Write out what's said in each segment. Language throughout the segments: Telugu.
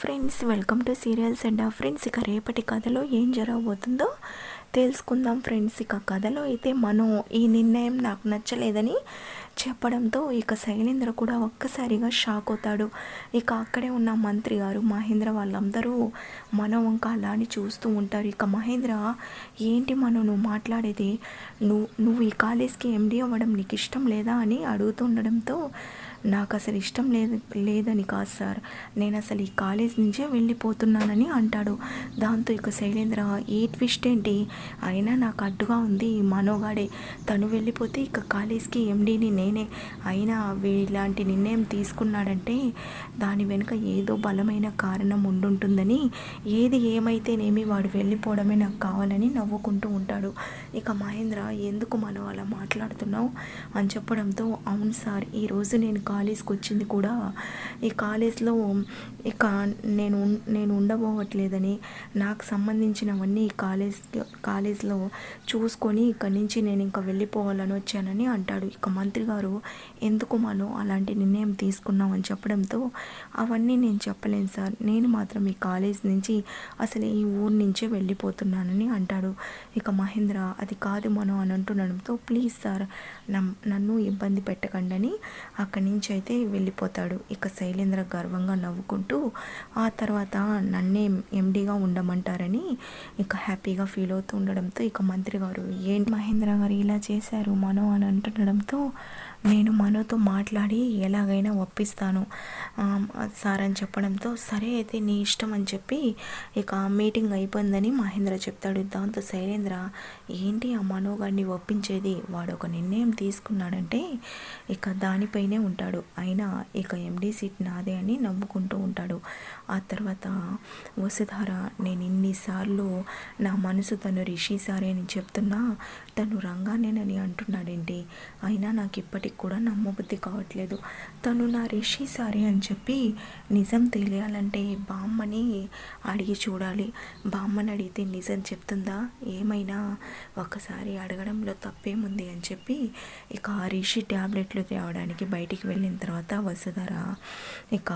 Friends welcome to serials and friends ఇక రేపటి కథలో ఏం జరగబోతుందో తెలుసుకుందాం ఫ్రెండ్స్ ఇక కథలో అయితే మనం ఈ నిర్ణయం నాకు నచ్చలేదని చెప్పడంతో ఇక శైలేంద్ర కూడా ఒక్కసారిగా షాక్ అవుతాడు. ఇక అక్కడే ఉన్న మంత్రి గారు మహేంద్ర వాళ్ళందరూ మనం ఇంకా అలాని చూస్తూ ఉంటారు. ఇక మహేంద్ర ఏంటి మనం నువ్వు మాట్లాడేది? నువ్వు నువ్వు ఈ కాలేజ్కి ఎండి అవ్వడం నీకు ఇష్టం లేదా? అని అడుగుతుండడంతో నాకు అసలు ఇష్టం లేదు లేదని కాదు సార్. నేను అసలు ఈ కాలేజ్ నుంచే వెళ్ళిపోతున్నానని అంటాడు. దాంతో ఇక శైలేంద్ర ఏ ట్విస్ట్ ఏంటి? అయినా నాకు అడ్డుగా ఉంది మనోగాడే. తను వెళ్ళిపోతే ఇక కాలేజ్కి ఎండీని నేనే. అయినా ఇలాంటి నిర్ణయం తీసుకున్నాడంటే దాని వెనుక ఏదో బలమైన కారణం ఉండుంటుందని. ఏది ఏమైతేనేమి వాడు వెళ్ళిపోవడమే నాకు కావాలని నవ్వుకుంటూ ఉంటాడు. ఇక మహేంద్ర ఎందుకు మనం అలా మాట్లాడుతున్నావు? అని చెప్పడంతో అవును సార్ ఈరోజు నేను కాలేజ్కి వచ్చింది కూడా. ఈ కాలేజ్లో ఇక నేను నేను ఉండబోవట్లేదని నాకు సంబంధించినవన్నీ ఈ కాలేజ్ కాలేజ్లో చూసుకొని ఇక్కడి నుంచి నేను ఇంకా వెళ్ళిపోవాలని వచ్చానని అంటాడు. ఇక మంత్రి గారు ఎందుకు మనం అలాంటి నిర్ణయం తీసుకున్నాం అని చెప్పడంతో అవన్నీ నేను చెప్పలేను సార్. నేను మాత్రం ఈ కాలేజ్ నుంచి అసలు ఈ ఊరు నుంచే వెళ్ళిపోతున్నానని అంటాడు. ఇక మహేంద్ర అది కాదు మనం అని అంటుండడంతో ప్లీజ్ సార్ నన్ను ఇబ్బంది పెట్టకండి అని అక్కడి నుంచి అయితే వెళ్ళిపోతాడు. ఇక శైలేంద్ర గర్వంగా నవ్వుకుంటూ ఆ తర్వాత నన్నే ఎండీగా ఉండమంటారని ఇక హ్యాపీగా ఫీల్ అవుతూ ఉండడంతో ఇక మంత్రి గారు ఏంటి మహేంద్ర గారు ఇలా చేశారు మనో అని అంటుండడంతో నేను మనోతో మాట్లాడి ఎలాగైనా ఒప్పిస్తాను. సార్ అని చెప్పడంతో సరే అయితే నీ ఇష్టం అని చెప్పి ఇక మీటింగ్ అయిపోయిందని మహేంద్ర చెప్తాడు. దాంతో శైలేంద్ర ఏంటి ఆ మనోగాడిని ఒప్పించేది? వాడు ఒక నిర్ణయం తీసుకున్నాడంటే ఇక దానిపైనే ఉంటాడు. అయినా ఇక ఎండీ సీట్ నాదే అని నవ్వుకుంటూ ఉంటాడు. ఆ తర్వాత వసుధార నేను ఇన్నిసార్లు నా మనసు తను రిషి సారే అని చెప్తున్నా తను రంగానేనని అంటున్నాడేంటి? అయినా నాకు ఇప్పటికి కూడా నమ్మబుద్ధి కావట్లేదు. తను నా రిషి సారీ అని చెప్పి నిజం తెలియాలంటే బామ్మని అడిగి చూడాలి. బామ్మని అడిగితే నిజం చెప్తుందా? ఏమైనా? ఒకసారి అడగడంలో తప్పేముంది అని చెప్పి ఇక రిషి ట్యాబ్లెట్లు తేవడానికి బయటికి వెళ్ళిన తర్వాత వసుధర ఇక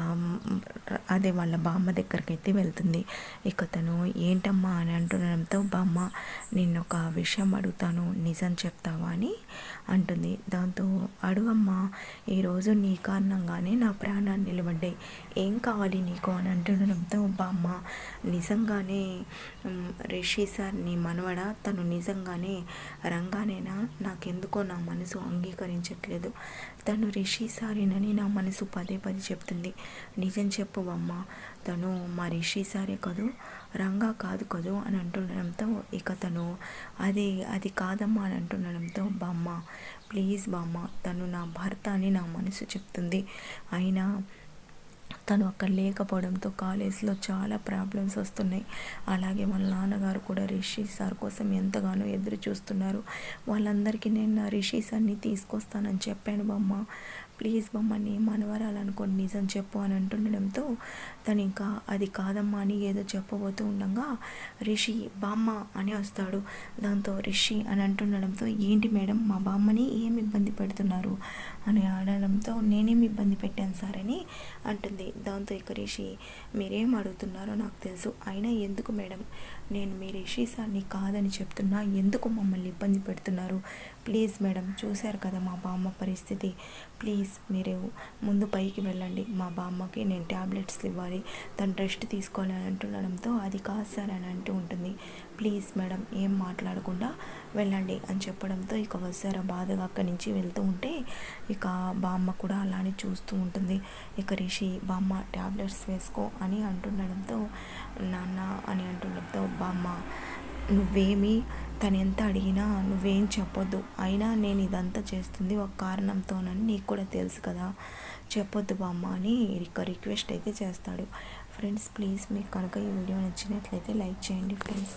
అదే వాళ్ళ బామ్మ దగ్గరికి అయితే వెళ్తుంది. ఇక తను ఏంటమ్మా అని అంటుండడంతో బామ్మ నిన్న ఒక విషయం అడుగుతాను. నిజం చెప్తావా? అని అంటుంది. దాంతో అడుగమ్మా ఈరోజు నీ కారణంగానే నా ప్రాణాన్ని నిలబడ్డాయి. ఏం కావాలి నీకు? అని అంటుండడంతో బామ్మ నిజంగానే రిషి సార్ నీ మనవడ? తను నిజంగానే రంగానేనా? నాకెందుకో నా మనసు అంగీకరించట్లేదు. తను రిషి సారేనని నా మనసు పదే పదే చెప్తుంది. నిజం చెప్పు అమ్మ తను మా రిషి సారే కదూ? రంగా కాదు కదూ? అని అంటుండడంతో ఇక తను అది అది కాదమ్మా అని అంటుండడంతో బామ్మ ప్లీజ్ బామ్మ తను నా భర్త అని నా మనసు చెప్తుంది. అయినా తను అక్కడ లేకపోవడంతో కాలేజ్లో చాలా ప్రాబ్లమ్స్ వస్తున్నాయి. అలాగే వాళ్ళ నాన్నగారు కూడా రిషి సార్ కోసం ఎంతగానో ఎదురు చూస్తున్నారు. వాళ్ళందరికీ నేను నా రిషి సార్ని తీసుకొస్తానని చెప్పాను బొమ్మ. ప్లీజ్ బొమ్మని మనవరాలనుకోండి నిజం చెప్పు అని అంటుండడంతో తను ఇంకా అది కాదమ్మా అని ఏదో చెప్పబోతూ ఉండగా రిషి బామ్మ అని వస్తాడు. దాంతో రిషి అని అంటుండడంతో ఏంటి మేడం మా బామ్మని ఏమి ఇబ్బంది పెడుతున్నారు? అని అనడంతో నేనేమి ఇబ్బంది పెట్టాను సార్ అని అంటుంది. దాంతో ఇక రిషి మీరేం అడుగుతున్నారో నాకు తెలుసు. అయినా ఎందుకు మేడం? నేను మీ రిషి సార్ని కాదని చెప్తున్నా. ఎందుకు మమ్మల్ని ఇబ్బంది పెడుతున్నారు? ప్లీజ్ మేడం చూశారు కదా మా బామ్మ పరిస్థితి. ప్లీజ్ మీరు ముందు పైకి వెళ్ళండి. మా బామ్మకి నేను ట్యాబ్లెట్స్ ఇవ్వాలి. తను రెస్ట్ తీసుకోవాలి అని అంటుండడంతో అది కాదు సార్ అని అంటూ ఉంటుంది. ప్లీజ్ మేడం ఏం మాట్లాడకుండా వెళ్ళండి అని చెప్పడంతో ఇక వస్తారా బాధగా అక్కడి నుంచి వెళ్తూ ఉంటే ఇక బామ్మ కూడా అలానే చూస్తూ ఉంటుంది. ఇక రిషి బామ్మ అమ్మ ట్యాబ్లెట్స్ వేసుకో అని అంటుండడంతో నాన్న అని అంటుండడంతో బామ్మ నువ్వేమి తను ఎంత అడిగినా నువ్వేం చెప్పొద్దు. అయినా నేను ఇదంతా చేస్తుంది ఒక కారణంతోనని నీకు కూడా తెలుసు కదా. చెప్పొద్దు బామ్మ అని రిక్వెస్ట్ అయితే చేస్తాడు. ఫ్రెండ్స్ ప్లీజ్ మీకు కనుక ఈ వీడియో నచ్చినట్లయితే లైక్ చేయండి ఫ్రెండ్స్.